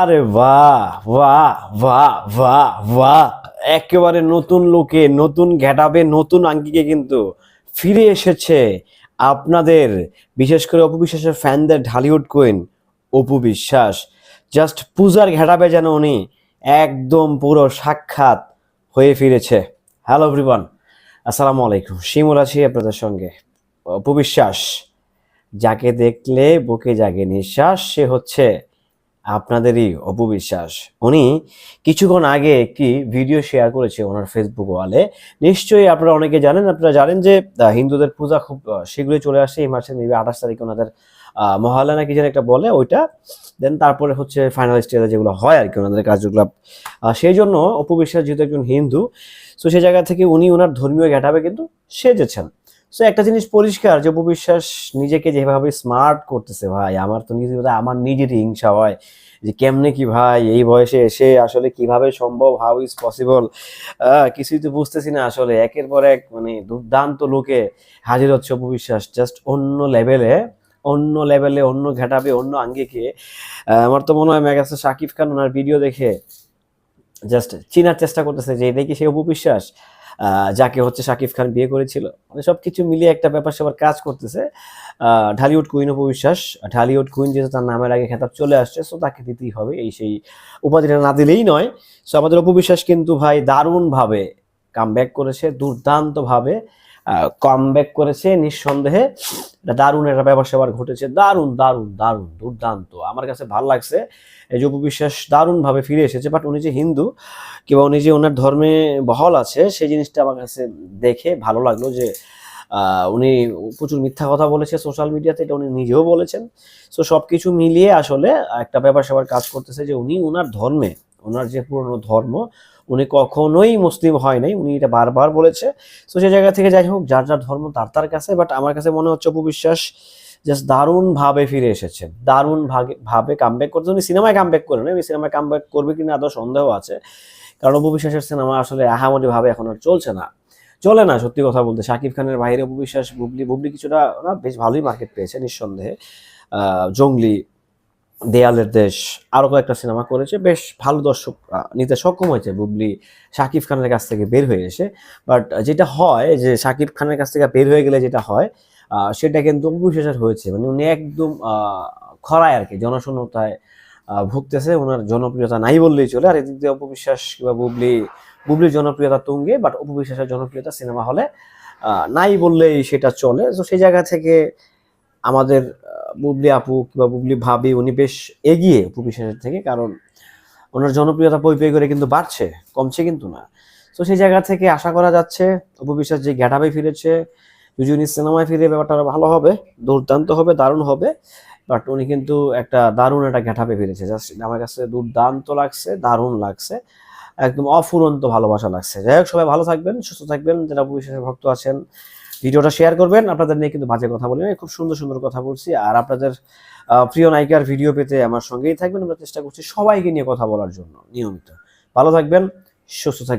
আরে বাহ বাহ বাহ বাহ একেবারে নতুন লোকে, নতুন ঘেটাবে, নতুন আঙ্গিকে কিন্তু ফিরে এসেছে আপনাদের, বিশেষ করে অপু বিশ্বাসের ফ্যানদের ঢালিউড কুইন অপু বিশ্বাস। জাস্ট পূজার ঘেটাবে যেন উনি একদম পুরো সাক্ষাৎ হয়ে ফিরেছে। হ্যালো এভরিওয়ান আসসালামু আলাইকুম। শিমুল আছি আপনাদের সঙ্গে। অপু বিশ্বাস, যাকে দেখলে বুকে জাগে নিঃশ্বাস, সে হচ্ছে আপনাদেরই অপবিশ্বাস। উনি কিছুক্ষণ আগে একটি ভিডিও শেয়ার করেছে ওনার ফেসবুক ওয়ালে নিশ্চয়ই আপনারা অনেকে জানেন, আপনারা জানেন যে হিন্দুদের পূজা খুব শীঘ্রই চলে আসে, এই মাসের মেবি আঠাশ তারিখে ওনাদের মহালয়া নাকি যেন একটা বলে ওইটা। দেন তারপরে হচ্ছে ফাইনাল স্টেজে যেগুলো হয় আর কি ওনাদের কার্যকলাপ। সেই জন্য অপবিশ্বাস যেহেতু একজন হিন্দু, তো সেই জায়গা থেকে উনি ওনার ধর্মীয় ঘেটাবে কিন্তু সেজেছেন। সো একটা জিনিস পরিষ্কার যে অপবিশ্বাস নিজেকে যেভাবে স্মার্ট করতেছে ভাই, আমার তো নিজে আমার নিজেরই হিংসা হয় যে কেমনে কি ভাই, এই বয়সে এসে আসলে কীভাবে সম্ভব হাউ ইজ পসিবল কিছুই তো বুঝতেছি না আসলে। একের পর এক মানে দুর্দান্ত লোকে হাজির হচ্ছে অপবিশ্বাস জাস্ট অন্য লেভেলে অন্য লেভেলে অন্য ঘেটাবে, অন্য আঙ্গিকে। আমার তো মনে হয় মেগাস্টার শাকিব খান ওনার ভিডিও দেখে জাস্ট চিনার চেষ্টা করতেছে যে কি সে অপবিশ্বাস। যাকে হচ্ছে শাকিব খান বিয়ে করেছিল। মানে সব কিছু মিলিয়ে একটা ব্যাপার সবার কাজ করতেছে। ঢালিউড কুইন উপবিশ্বাস ঢালিউড কুইন যেহেতু তার নামের আগে খেতাব চলে আসছে সো তাকে দিতেই হবে। এই সেই উপাধিটা না দিলেই নয়। সো আমাদের অপবিশ্বাস কিন্তু ভাই দারুণভাবে কাম ব্যাক করেছে, দুর্দান্তভাবে। কাম ব্যাক করেছে, নিঃসন্দেহে দারুণ একটা ব্যাপার স্যাপার ঘটেছে। দারুণ দারুণ দারুণ, দুর্দান্ত। আমার কাছে ভালো লাগছে। এই যে অপবিশ্বাস দারুণভাবে ফিরে এসেছে বাট উনি যে হিন্দু কিংবা উনি যে ওনার ধর্মে বহল আছে, সেই জিনিসটা আমার কাছে দেখে ভালো লাগল যে উনি প্রচুর মিথ্যা কথা বলেছে সোশ্যাল মিডিয়াতে এটা উনি নিজেও বলেছেন। সো সব কিছু মিলিয়ে আসলে একটা ব্যাপার স্যাপার কাজ করতেছে যে উনি ওনার ধর্মে ওনার যে পুরনো ধর্ম, উনি কখনোই মুসলিম হয় নাই, উনি এটা বারবার বলেছে। তো সেই জায়গা থেকে যাই হোক, যার যার ধর্ম তার তার কাছে বাট আমার কাছে মনে হচ্ছে অপবিশ্বাস জাস্ট দারুণভাবে ফিরে এসেছেন। দারুণ ভাবে কামব্যাক করতে উনি সিনেমায় কামব্যাক করে না সিনেমায় কামব্যাক করবে কিনা আদৌ সন্দেহ আছে। কারণ অপবিশ্বাসের সিনেমা আসলে আহামরি ভাবে এখন আর চলছে না। চলে না, সত্যি কথা বলতে। শাকিব খানের বাইরে অপবিশ্বাস বুবলি বুবলি কিছুটা না, বেশ ভালোই মার্কেট পেয়েছে নিঃসন্দেহে। জঙ্গলি দেয়ালের দেশ, আরও কয়েকটা সিনেমা করেছে। বেশ ভালো দর্শক নিতে সক্ষম হয়েছে বুবলি শাকিব খানের কাছ থেকে বের হয়ে এসে। বাট যেটা হয় যে শাকিব খানের কাছ থেকে বের হয়ে গেলে যেটা হয় সেটা কিন্তু অপবিশ্বাসের হয়েছে। মানে উনি একদম খরায় আর কি জনশূন্যতায় ভুগতেছে। ওনার জনপ্রিয়তা নাই বললেই চলে। আর এদিক দিয়ে অপবিশ্বাস কিংবা বুবলি, বুবলির জনপ্রিয়তা তুঙ্গে বাট অপবিশ্বাসের জনপ্রিয়তা সিনেমা হলে নাই বললেই সেটা চলে। তো সেই জায়গা থেকে আমাদের বুবলি আপু কিংবা বুবলি ভাবি, উনি বেশ এগিয়ে অপবিশ্বাসের থেকে, কারণ ওনার জনপ্রিয়তা পই পই করে কিন্তু বাড়ছে, কমছে কিন্তু না। তো সেই জায়গা থেকে আশা করা যাচ্ছে অপবিশ্বাস যে গ্যাটাবে ফিরেছে উনি সিনেমায় ফিরে ব্যাপারটা ভালো হবে, দুর্দান্ত হবে, দারুণ হবে, বাট উনি কিন্তু একটা দারুণ একটা ঘেটাপে ফিরেছে। জাস্ট আমার কাছে দুর্দান্ত লাগছে, দারুণ লাগছে। একদম অফুরন্ত ভালোবাসা লাগছে। যাই হোক, সবাই ভালো থাকবেন, সুস্থ থাকবেন, যারা বিশ্বাসের ভক্ত আছেন, ভিডিওটা শেয়ার করবেন। আপনাদের নিয়ে কিন্তু বাজে কথা বলি না, খুব সুন্দর সুন্দর কথা বলছি। আর আপনাদের প্রিয় নায়িকার ভিডিও পেতে আমার সঙ্গেই থাকবেন। আমরা চেষ্টা করছি সবাইকে নিয়ে কথা বলার জন্য, নিয়মিত। ভালো থাকবেন, সুস্থ থাকবেন।